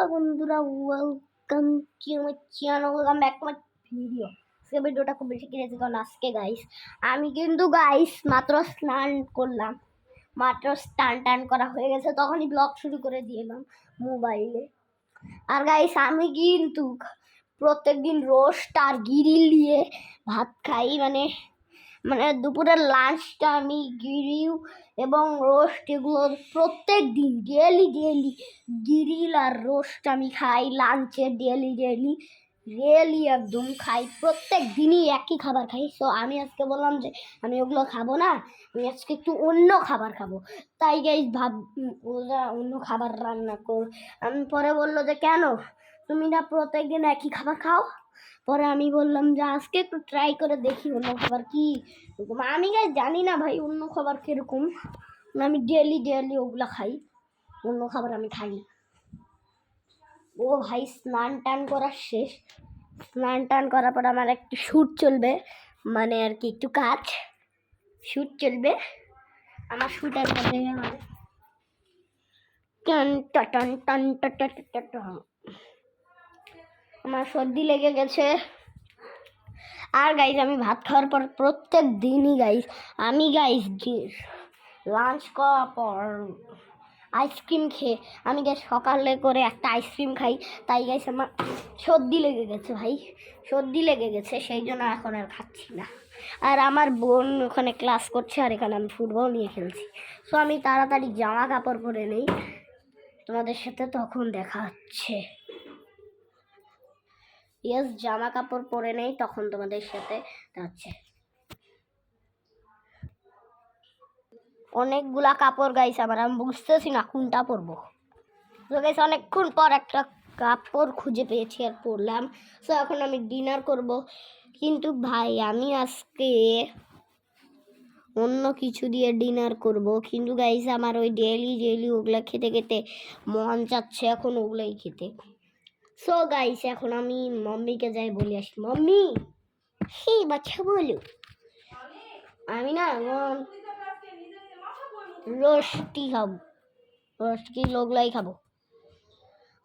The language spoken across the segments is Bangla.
হ্যালো বন্ধুরা welcome to my channel welcome back to my video সে ভিডিওটা খুব বেশি কিনেছি কারণ আজকে গাইস আমি কিন্তু গাইস মাত্র স্নান করলাম। মাত্র স্নান টান করা হয়ে গেছে, তখনই ব্লগ শুরু করে দিলাম মোবাইলে আর গাইস আমি কিন্তু প্রত্যেকদিন রোস্ট আর গিরিল দিয়ে ভাত খাই মানে মানে দুপুরের লাঞ্চটা আমি গিরিল এবং রোস্ট এগুলো প্রত্যেক দিন ডেলি ডেলি গিরিল আর রোস্ট আমি খাই লাঞ্চে ডেলি ডেলি রিয়েলি একদম খাই। প্রত্যেক দিনই একই খাবার খাই। সো আমি আজকে বললাম যে, আমি ওগুলো খাব না, আমি আজকে একটু অন্য খাবার খাব। তাই গাই ভাব, ওরা অন্য খাবার রান্না কর, আমি পরে বলল যে, কেন? তুমি না প্রত্যেক দিন একই খাবার খাও? পরে আমি বললাম যে আজকে একটু ট্রাই করে দেখি অন্য খাবার কি। আমি জানি না ভাই অন্য খাবার কীরকম আমি ডেলি ডেলি ওগুলো খাই অন্য খাবার আমি খাই ও ভাই স্নান টান করার শেষ স্নান টান করার পর আমার একটু শ্যুট চলবে মানে আর কি একটু কাজ শ্যুট চলবে আমার শ্যুটের মধ্যে আমার টান টান টান টা টা টা টা টা। আমার সর্দি লেগে গেছে। আর গাইজ আমি ভাত খাওয়ার পর প্রত্যেক দিনই গাইজ আমি গাইজ লাঞ্চ করার পর আইসক্রিম খেয়ে আমি গাইজ সকালে করে একটা আইসক্রিম খাই। তাই গাইজ আমার সর্দি লেগে গেছে ভাই, সর্দি লেগে গেছে, সেই জন্য এখন আর খাচ্ছি না। আর আমার বোন ওখানে ক্লাস করছে আর এখানে আমি ফুটবল নিয়ে খেলছি। সো আমি তাড়াতাড়ি জামা কাপড় পরে নেই। তোমাদের সাথে তখন দেখা হচ্ছে। ইয়েস জামা কাপড় পরে নেই, তখন তোমাদের সাথে যাচ্ছে। অনেকগুলা কাপড় গাইছে আমার, আমি বুঝতেছি না কোনটা পরবো। তো অনেকক্ষণ পর একটা কাপড় খুঁজে পেয়েছি আর পরলাম। সো এখন আমি ডিনার করব। কিন্তু ভাই, আমি আজকে অন্য কিছু দিয়ে ডিনার করব। কিন্তু গাইস আমার ওই ডেলি ডেলি ওগুলা খেতে খেতে মন চাচ্ছে এখন ওগুলাই খেতে। সো গাইস এখন আমি মাম্মিকে যাই বলে আসি। মাম্মি! হে, বাচ্চা বলো। আমি না এখন রোস্টি খাব। রোস্টি লোগলাই খাব।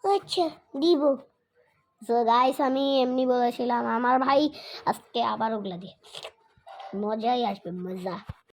আচ্ছা দিব। সো গাইস আমি এমনি বলেছিলাম, আমার ভাই আজকে আবার ওগুলা দিয়ে। মজাই আসবে, মজা।